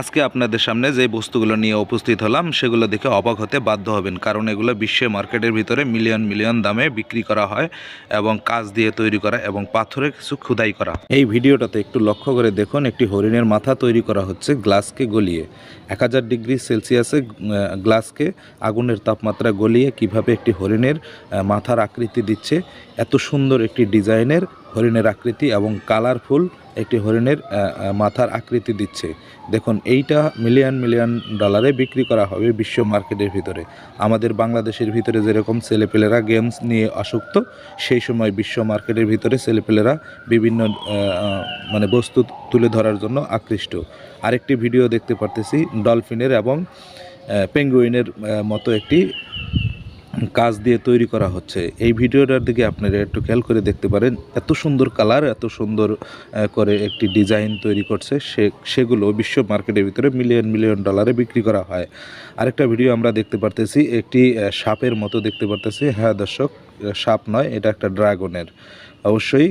আজকে আপনাদের সামনে যে বস্তুগুলো নিয়ে উপস্থিত হলাম, সেগুলো দেখে অবাক হতে বাধ্য হবেন। কারণ এগুলো বিশ্বের মার্কেটের ভিতরে মিলিয়ন মিলিয়ন দামে বিক্রি করা হয় এবং কাজ দিয়ে তৈরি করা এবং পাথরে কিছু খোদাই করা। এই ভিডিওটাতে একটু লক্ষ্য করে দেখুন, একটি হরিণের মাথা তৈরি করা হচ্ছে গ্লাসকে গলিয়ে। এক হাজার ডিগ্রি সেলসিয়াসে গ্লাসকে আগুনের তাপমাত্রা গলিয়ে কীভাবে একটি হরিণের মাথার আকৃতি দিচ্ছে, এত সুন্দর একটি ডিজাইনের হরিণের আকৃতি এবং কালারফুল একটি হরিণের মাথার আকৃতি দিচ্ছে। দেখুন, এইটা মিলিয়ন মিলিয়ন ডলারে বিক্রি করা হবে বিশ্ব মার্কেটের ভিতরে। আমাদের বাংলাদেশের ভিতরে যেরকম ছেলেপেলেরা গেমস নিয়ে আসক্ত, সেই সময় বিশ্ব মার্কেটের ভিতরে ছেলেপেলেরা বিভিন্ন মানে বস্তু তুলে ধরার জন্য আকৃষ্ট। আরেকটি ভিডিও দেখতে পারতেছি ডলফিনের এবং পেঙ্গুইনের মতো একটি কাজ দিয়ে তৈরি করা হচ্ছে। এই ভিডিওটার দিকে আপনারা একটু খেয়াল করে দেখতে পারেন। এত সুন্দর কালার, এত সুন্দর করে একটি ডিজাইন তৈরি করছে। সে, সেগুলো বিশ্ব মার্কেটের ভিতরে মিলিয়ন মিলিয়ন ডলারে বিক্রি করা হয়। আরেকটা ভিডিও আমরা দেখতে পারতেছি, একটি সাপের মতো দেখতে পারতেছি। হ্যাঁ দর্শক। সাপ নয়, এটা একটা ড্রাগনের। অবশ্যই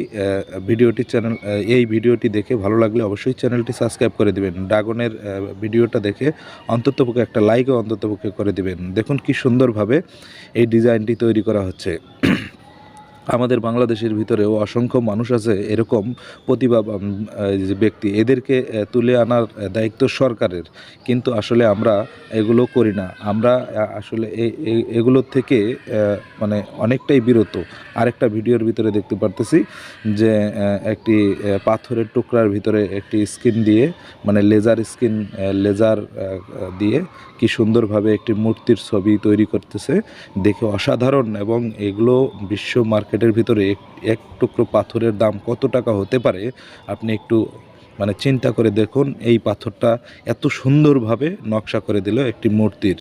ভিডিওটি চ্যানেল এই ভিডিওটি দেখে ভালো লাগলে অবশ্যই চ্যানেলটি সাবস্ক্রাইব করে দিবেন। ড্রাগনের ভিডিওটা দেখে অন্ততপক্ষে একটা লাইকও অন্ততপক্ষে করে দিবেন। দেখুন কি সুন্দরভাবে এই ডিজাইনটি তৈরি করা হচ্ছে। আমাদের বাংলাদেশের ভিতরেও অসংখ্য মানুষ আছে এরকম যে ব্যক্তি। এদেরকে তুলে আনার দায়িত্ব সরকারের। কিন্তু আসলে আমরা এগুলো করি না। আমরা আসলে এগুলোর থেকে মানে অনেকটাই বিরত। আরেকটা ভিডিওর ভিতরে দেখতে পারতেছি যে একটি পাথরের টুকরার ভিতরে একটি স্কিন দিয়ে মানে লেজার স্কিন লেজার দিয়ে কি সুন্দরভাবে একটি মূর্তির ছবি তৈরি করতেছে। দেখে অসাধারণ এবং এগুলো বিশ্ব মার্কেটের ভিতরে এক এক টুকরো পাথরের দাম কত টাকা হতে পারে? আপনি একটু মানে চিন্তা করে দেখুন। এই পাথরটা এত সুন্দরভাবে নকশা করে দিল একটি মূর্তির।